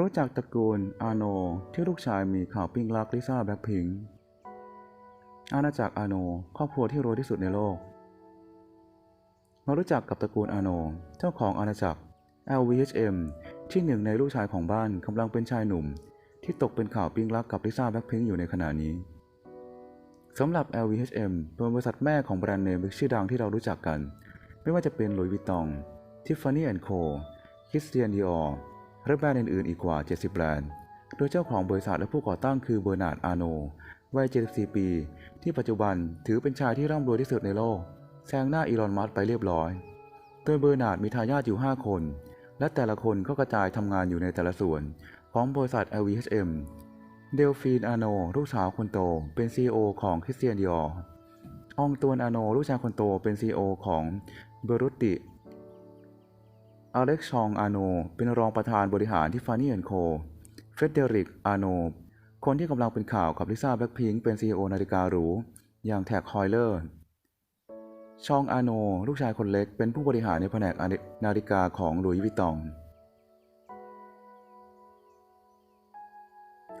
รู้จักตระกูลอาโนที่ลูกชายมีข่าวปิ้งรักลิซ่าแบล็คพิงค์อาณาจักรอาโนครอบครัวที่รวยที่สุดในโลก มารู้จักกับตระกูลอาโนเจ้าของอาณาจักร LVHM ที่หนึ่งในลูกชายของบ้านกำลังเป็นชายหนุ่ม ที่ตกเป็นข่าวปิ้งรักกับลิซ่าแบล็คพิงค์อยู่ในขณะนี้สำหรับ LVHM เป็นบริษัทแม่ของแบรนด์เนมชื่อดังที่เรารู้จักกัน ไม่ว่าจะเป็น Louis Vuitton Tiffany Co Christian Dior และแบรนด์อื่นๆอีกกว่า 70 แบรนด์ โดยเจ้าของบริษัทและผู้ก่อตั้งคือเบอร์นาร์ด อาโน วัย 74 ปี ที่ปัจจุบันถือเป็นชายที่ร่ำรวยที่สุดในโลก แซงหน้าอีลอน มัสก์ไปเรียบร้อย โดยเบอร์นาร์ดมีทายาทอยู่ 5 คน และแต่ละคนก็กระจายทำงานอยู่ในแต่ละส่วน ของบริษัท LVHM เดลฟีน อาโน ลูกสาวคนโต เป็น CEO ของคริสเตียนดิอออองตวน อาโน ลูกชายคนโต เป็น CEO ของเบรุตติ อเล็กชองอาโน เป็นรองประธานบริหารที่ฟานี่แอนโค เฟเดริกอาโน คนที่กำลังเป็นข่าวกับลิซ่าแบล็คพิงค์เป็น CEO นาฬิกาหรู อย่างแท็กฮอยเลอร์ ชองอาโน ลูกชายคนเล็กเป็นผู้บริหารในแผนกนาฬิกาของหลุยส์วิตตอง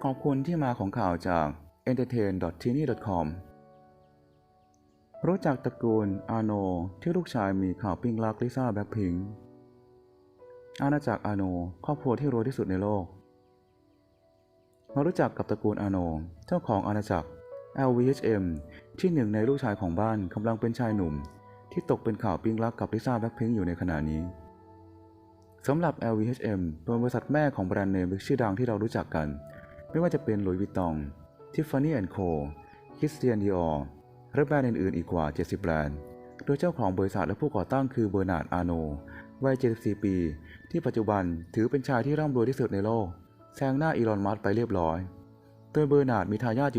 ขอบคุณที่มาของข่าวจาก entertain.tini.com รู้จักตระกูลอาโนที่ลูกชายมีข่าวปิ้งรักลิซ่าแบล็คพิงค์ อาณาจักรอาโนครอบครัวที่รวยที่สุดในโลก มารู้จักกับตระกูลอาโนเจ้าของอาณาจักร LVHM ที่หนึ่งในลูกชายของบ้านกำลังเป็นชายหนุ่ม ที่ตกเป็นข่าวปิ้งรักกับลิซ่าแบล็คพิงอยู่ในขณะนี้สำหรับ LVHM เป็นบริษัทแม่ของแบรนด์เนมชื่อดังที่เรารู้จักกัน ไม่ว่าจะเป็น Louis Vuitton Tiffany Co Christian Dior และแบรนด์อื่นๆอีกกว่า 70 แบรนด์ โดยเจ้าของบริษัทและผู้ก่อตั้งคือเบอร์นาร์ดอาโนวัย 74 ปี ที่ปัจจุบันถือเป็นชายที่ร่ำรวยที่สุดในโลกแซงหน้าอีลอนมัสก์ไปเรียบร้อย โดยเบอร์นาร์ดมีทายาทอยู่